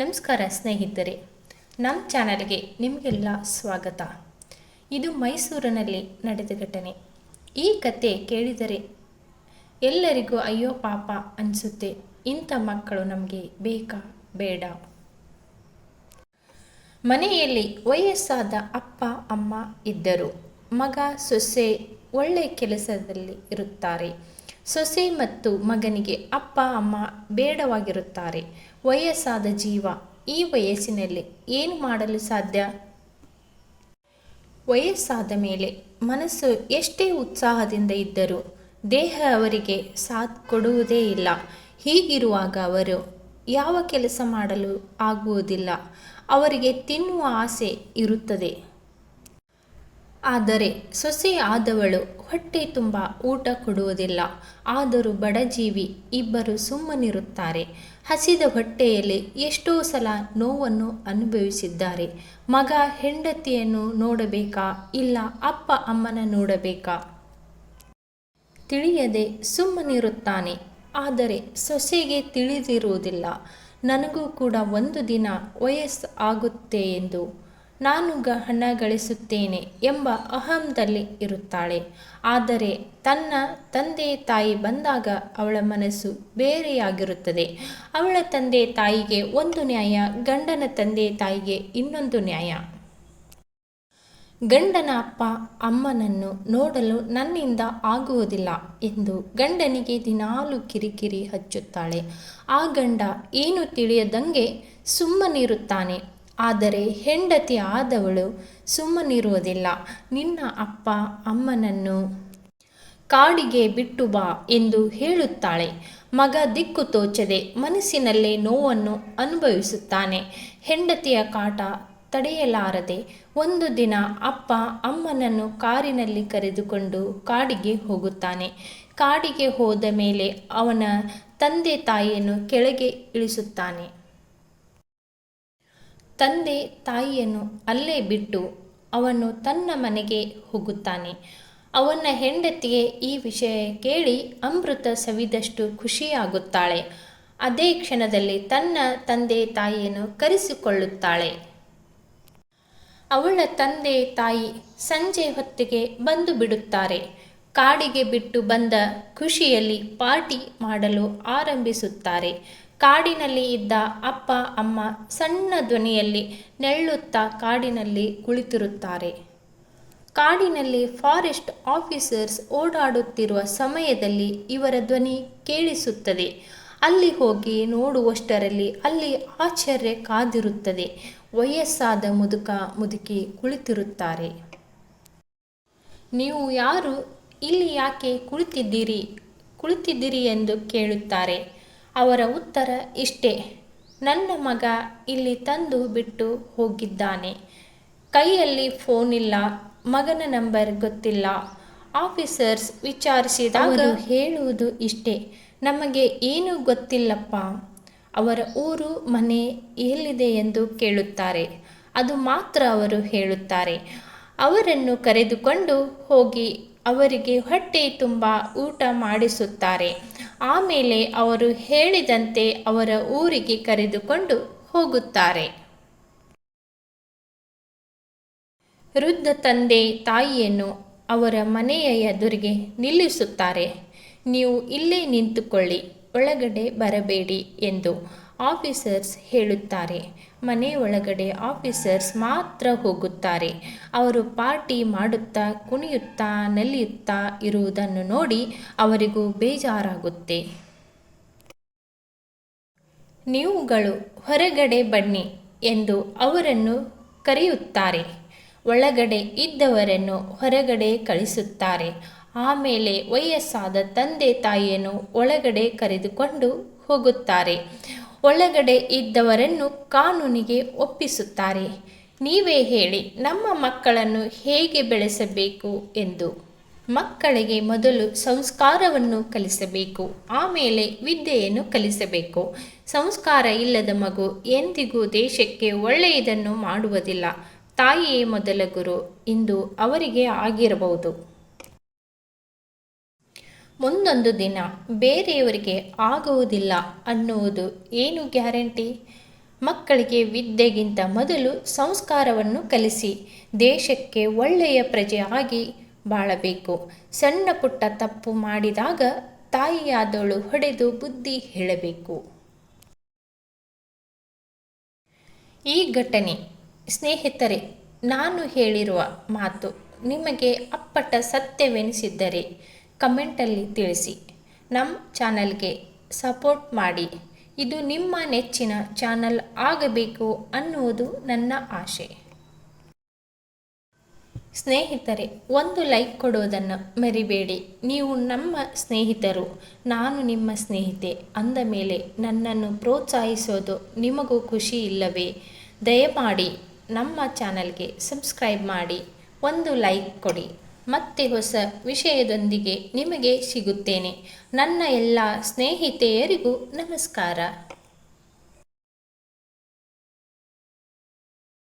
ನಮಸ್ಕಾರ ಸ್ನೇಹಿತರೆ, ನಮ್ಮ ಚಾನಲ್ಗೆ ನಿಮಗೆಲ್ಲ ಸ್ವಾಗತ. ಇದು ಮೈಸೂರಿನಲ್ಲಿ ನಡೆದ ಘಟನೆ. ಈ ಕತೆ ಕೇಳಿದರೆ ಎಲ್ಲರಿಗೂ ಅಯ್ಯೋ ಪಾಪ ಅನಿಸುತ್ತೆ, ಇಂಥ ಮಕ್ಕಳು ನಮಗೆ ಬೇಕಾ, ಬೇಡ. ಮನೆಯಲ್ಲಿ ವಯಸ್ಸಾದ ಅಪ್ಪ, ಅಮ್ಮ ಇದ್ದರು. ಮಗ ಸೊಸೆ ಒಳ್ಳೆ ಕೆಲಸದಲ್ಲಿ ಇರುತ್ತಾರೆ. ಸೊಸೆ ಮತ್ತು ಮಗನಿಗೆ ಅಪ್ಪ, ಅಮ್ಮ ಬೇಡವಾಗಿರುತ್ತಾರೆ. ವಯಸ್ಸಾದ ಜೀವ, ಈ ವಯಸ್ಸಿನಲ್ಲಿ ಏನು ಮಾಡಲು ಸಾಧ್ಯ? ವಯಸ್ಸಾದ ಮೇಲೆ ಮನಸ್ಸು ಎಷ್ಟೇ ಉತ್ಸಾಹದಿಂದ ಇದ್ದರೂ ದೇಹ ಅವರಿಗೆ ಸಾಥ್ ಕೊಡುವುದೇ ಇಲ್ಲ. ಹೀಗಿರುವಾಗ ಅವರು ಯಾವ ಕೆಲಸ ಮಾಡಲು ಆಗುವುದಿಲ್ಲ. ಅವರಿಗೆ ತಿನ್ನುವ ಆಸೆ ಇರುತ್ತದೆ. ಆದರೆ ಸೊಸೆ ಆದವಳು ಹೊಟ್ಟೆ ತುಂಬ ಊಟ ಕೊಡುವುದಿಲ್ಲ. ಆದರೂ ಬಡಜೀವಿ ಇಬ್ಬರು ಸುಮ್ಮನಿರುತ್ತಾರೆ. ಹಸಿದ ಹೊಟ್ಟೆಯಲ್ಲಿ ಎಷ್ಟೋ ಸಲ ನೋವನ್ನು ಅನುಭವಿಸಿದ್ದಾರೆ. ಮಗ ಹೆಂಡತಿಯನ್ನು ನೋಡಬೇಕಾ? ಇಲ್ಲ ಅಪ್ಪ ಅಮ್ಮನ ನೋಡಬೇಕಾ? ತಿಳಿಯದೆ ಸುಮ್ಮನಿರುತ್ತಾನೆ. ಆದರೆ ಸೊಸೆಗೆ ತಿಳಿದಿರುವುದಿಲ್ಲ. ನನಗೂ ಕೂಡ ಒಂದು ದಿನ ವಯಸ್ಸು ಆಗುತ್ತೆ ಎಂದು. ನಾನು ಗ ಹಣ ಗಳಿಸುತ್ತೇನೆ ಎಂಬ ಅಹಂದಲ್ಲಿ ಇರುತ್ತಾಳೆ. ಆದರೆ ತನ್ನ ತಂದೆ ತಾಯಿ ಬಂದಾಗ ಅವಳ ಮನಸ್ಸು ಬೇರೆಯಾಗಿರುತ್ತದೆ. ಅವಳ ತಂದೆ ತಾಯಿಗೆ ಒಂದು ನ್ಯಾಯ, ಗಂಡನ ತಂದೆ ತಾಯಿಗೆ ಇನ್ನೊಂದು ನ್ಯಾಯ. ಗಂಡನ ಅಪ್ಪ ಅಮ್ಮನನ್ನು ನೋಡಲು ನನ್ನಿಂದ ಆಗುವುದಿಲ್ಲ ಎಂದು ಗಂಡನಿಗೆ ದಿನಾಲು ಕಿರಿಕಿರಿ ಹಚ್ಚುತ್ತಾಳೆ. ಆ ಗಂಡ ಏನು ತಿಳಿಯದಂಗೆ ಸುಮ್ಮನಿರುತ್ತಾನೆ. ಆದರೆ ಹೆಂಡತಿ ಆದವಳು ಸುಮ್ಮನಿರುವುದಿಲ್ಲ. ನಿನ್ನ ಅಪ್ಪ ಅಮ್ಮನನ್ನು ಕಾಡಿಗೆ ಬಿಟ್ಟು ಬಾ ಎಂದು ಹೇಳುತ್ತಾಳೆ. ಮಗ ದಿಕ್ಕು ತೋಚದೆ ಮನಸ್ಸಿನಲ್ಲೇ ನೋವನ್ನು ಅನುಭವಿಸುತ್ತಾನೆ. ಹೆಂಡತಿಯ ಕಾಟ ತಡೆಯಲಾರದೆ ಒಂದು ದಿನ ಅಪ್ಪ ಅಮ್ಮನನ್ನು ಕಾರಿನಲ್ಲಿ ಕರೆದುಕೊಂಡು ಕಾಡಿಗೆ ಹೋಗುತ್ತಾನೆ. ಕಾಡಿಗೆ ಹೋದ ಮೇಲೆ ಅವನ ತಂದೆ ತಾಯಿಯನ್ನು ಕೆಳಗೆ ಇಳಿಸುತ್ತಾನೆ. ತಂದೆ ತಾಯಿಯನ್ನು ಅಲ್ಲೇ ಬಿಟ್ಟು ಅವನು ತನ್ನ ಮನೆಗೆ ಹೋಗುತ್ತಾನೆ. ಅವನ ಹೆಂಡತಿಗೆ ಈ ವಿಷಯ ಕೇಳಿ ಅಮೃತ ಸವಿದಷ್ಟು ಖುಷಿಯಾಗುತ್ತಾಳೆ. ಅದೇ ಕ್ಷಣದಲ್ಲಿ ತನ್ನ ತಂದೆ ತಾಯಿಯನ್ನು ಕರೆಸಿಕೊಳ್ಳುತ್ತಾಳೆ. ಅವಳ ತಂದೆ ತಾಯಿ ಸಂಜೆ ಹೊತ್ತಿಗೆ ಬಂದು ಬಿಡುತ್ತಾರೆ. ಕಾಡಿಗೆ ಬಿಟ್ಟು ಬಂದ ಖುಷಿಯಲ್ಲಿ ಪಾರ್ಟಿ ಮಾಡಲು ಆರಂಭಿಸುತ್ತಾರೆ. ಕಾಡಿನಲ್ಲಿ ಇದ್ದ ಅಪ್ಪ, ಅಮ್ಮ ಸಣ್ಣ ಧ್ವನಿಯಲ್ಲಿ ನೆಳ್ಳುತ್ತಾ ಕಾಡಿನಲ್ಲಿ ಕುಳಿತಿರುತ್ತಾರೆ. ಕಾಡಿನಲ್ಲಿ ಫಾರೆಸ್ಟ್ ಆಫೀಸರ್ಸ್ ಓಡಾಡುತ್ತಿರುವ ಸಮಯದಲ್ಲಿ ಇವರ ಧ್ವನಿ ಕೇಳಿಸುತ್ತದೆ. ಅಲ್ಲಿ ಹೋಗಿ ನೋಡುವಷ್ಟರಲ್ಲಿ ಅಲ್ಲಿ ಆಶ್ಚರ್ಯ ಕಾದಿರುತ್ತದೆ. ವಯಸ್ಸಾದ ಮುದುಕ ಮುದುಕಿ ಕುಳಿತಿರುತ್ತಾರೆ. ನೀವು ಯಾರು? ಇಲ್ಲಿ ಯಾಕೆ ಕುಳಿತಿದ್ದೀರಿ? ಕುಳಿತಿದ್ದೀರಿ ಎಂದು ಕೇಳುತ್ತಾರೆ. ಅವರ ಉತ್ತರ ಇಷ್ಟೇ. ನನ್ನ ಮಗ ಇಲ್ಲಿ ತಂದು ಬಿಟ್ಟು ಹೋಗಿದ್ದಾನೆ. ಕೈಯಲ್ಲಿ ಫೋನ್ ಇಲ್ಲ, ಮಗನ ನಂಬರ್ ಗೊತ್ತಿಲ್ಲ. ಆಫೀಸರ್ಸ್ ವಿಚಾರಿಸಿದಾಗ ಹೇಳುವುದು ಇಷ್ಟೇ. ನಮಗೆ ಏನು ಗೊತ್ತಿಲ್ಲಪ್ಪ. ಅವರ ಊರು, ಮನೆ ಎಲ್ಲಿದೆ ಎಂದು ಕೇಳುತ್ತಾರೆ. ಅದು ಮಾತ್ರ ಅವರು ಹೇಳುತ್ತಾರೆ. ಅವರನ್ನು ಕರೆದುಕೊಂಡು ಹೋಗಿ ಅವರಿಗೆ ಹೊಟ್ಟೆ ತುಂಬ ಊಟ ಮಾಡಿಸುತ್ತಾರೆ. ಆಮೇಲೆ ಅವರು ಹೇಳಿದಂತೆ ಅವರ ಊರಿಗೆ ಕರೆದುಕೊಂಡು ಹೋಗುತ್ತಾರೆ. ವೃದ್ಧ ತಂದೆ ತಾಯಿಯನ್ನು ಅವರ ಮನೆಯ ಎದುರಿಗೆ ನಿಲ್ಲಿಸುತ್ತಾರೆ. ನೀವು ಇಲ್ಲೇ ನಿಂತುಕೊಳ್ಳಿ, ಒಳಗಡೆ ಬರಬೇಡಿ ಎಂದು ಆಫೀಸರ್ಸ್ ಹೇಳುತ್ತಾರೆ. ಮನೆ ಒಳಗಡೆ ಆಫೀಸರ್ಸ್ ಮಾತ್ರ ಹೋಗುತ್ತಾರೆ. ಅವರು ಪಾರ್ಟಿ ಮಾಡುತ್ತಾ, ಕುಣಿಯುತ್ತಾ, ನಲಿಯುತ್ತಾ ಇರುವುದನ್ನು ನೋಡಿ ಅವರಿಗೂ ಬೇಜಾರಾಗುತ್ತೆ. ನೀವುಗಳು ಹೊರಗಡೆ ಬನ್ನಿ ಎಂದು ಅವರನ್ನು ಕರೆಯುತ್ತಾರೆ. ಒಳಗಡೆ ಇದ್ದವರನ್ನು ಹೊರಗಡೆ ಕಳಿಸುತ್ತಾರೆ. ಆಮೇಲೆ ವಯಸ್ಸಾದ ತಂದೆ ತಾಯಿಯನ್ನು ಒಳಗಡೆ ಕರೆದುಕೊಂಡು ಹೋಗುತ್ತಾರೆ. ಒಳಗಡೆ ಇದ್ದವರನ್ನು ಕಾನೂನಿಗೆ ಒಪ್ಪಿಸುತ್ತಾರೆ. ನೀವೇ ಹೇಳಿ, ನಮ್ಮ ಮಕ್ಕಳನ್ನು ಹೇಗೆ ಬೆಳೆಸಬೇಕು ಎಂದು. ಮಕ್ಕಳಿಗೆ ಮೊದಲು ಸಂಸ್ಕಾರವನ್ನು ಕಲಿಸಬೇಕು, ಆಮೇಲೆ ವಿದ್ಯೆಯನ್ನು ಕಲಿಸಬೇಕು. ಸಂಸ್ಕಾರ ಇಲ್ಲದ ಮಗು ಎಂದಿಗೂ ದೇಶಕ್ಕೆ ಒಳ್ಳೆಯದನ್ನು ಮಾಡುವುದಿಲ್ಲ. ತಾಯಿಯೇ ಮೊದಲ ಗುರು ಇಂದು ಅವರಿಗೆ ಆಗಿರಬಹುದು. ಮುಂದೊಂದು ದಿನ ಬೇರೆಯವರಿಗೆ ಆಗುವುದಿಲ್ಲ ಅನ್ನುವುದು ಏನು ಗ್ಯಾರಂಟಿ? ಮಕ್ಕಳಿಗೆ ವಿದ್ಯೆಗಿಂತ ಮೊದಲು ಸಂಸ್ಕಾರವನ್ನು ಕಲಿಸಿ, ದೇಶಕ್ಕೆ ಒಳ್ಳೆಯ ಪ್ರಜೆಯಾಗಿ ಬಾಳಬೇಕು. ಸಣ್ಣ ಪುಟ್ಟ ತಪ್ಪು ಮಾಡಿದಾಗ ತಾಯಿಯಾದವಳು ಹೊಡೆದು ಬುದ್ಧಿ ಹೇಳಬೇಕು. ಈ ಘಟನೆ, ಸ್ನೇಹಿತರೆ, ನಾನು ಹೇಳಿರುವ ಮಾತು ನಿಮಗೆ ಅಪ್ಪಟ ಸತ್ಯವೆನಿಸಿದ್ದರೆ ಕಮೆಂಟಲ್ಲಿ ತಿಳಿಸಿ. ನಮ್ಮ ಚಾನಲ್ಗೆ ಸಪೋರ್ಟ್ ಮಾಡಿ. ಇದು ನಿಮ್ಮ ನೆಚ್ಚಿನ ಚಾನಲ್ ಆಗಬೇಕು ಅನ್ನುವುದು ನನ್ನ ಆಶೆ. ಸ್ನೇಹಿತರೆ, ಒಂದು ಲೈಕ್ ಕೊಡೋದನ್ನು ಮರಿಬೇಡಿ. ನೀವು ನಮ್ಮ ಸ್ನೇಹಿತರು, ನಾನು ನಿಮ್ಮ ಸ್ನೇಹಿತೆ ಅಂದ ಮೇಲೆ ನನ್ನನ್ನು ಪ್ರೋತ್ಸಾಹಿಸೋದು ನಿಮಗೂ ಖುಷಿ ಇಲ್ಲವೇ? ದಯಮಾಡಿ ನಮ್ಮ ಚಾನಲ್ಗೆ ಸಬ್ಸ್ಕ್ರೈಬ್ ಮಾಡಿ. ಒಂದು ಲೈಕ್ ಕೊಡಿ. ಮತ್ತೆ ಹೊಸ ವಿಷಯದೊಂದಿಗೆ ನಿಮಗೆ ಸಿಗುತ್ತೇನೆ. ನನ್ನ ಎಲ್ಲ ಸ್ನೇಹಿತೆಯರಿಗೂ ನಮಸ್ಕಾರ.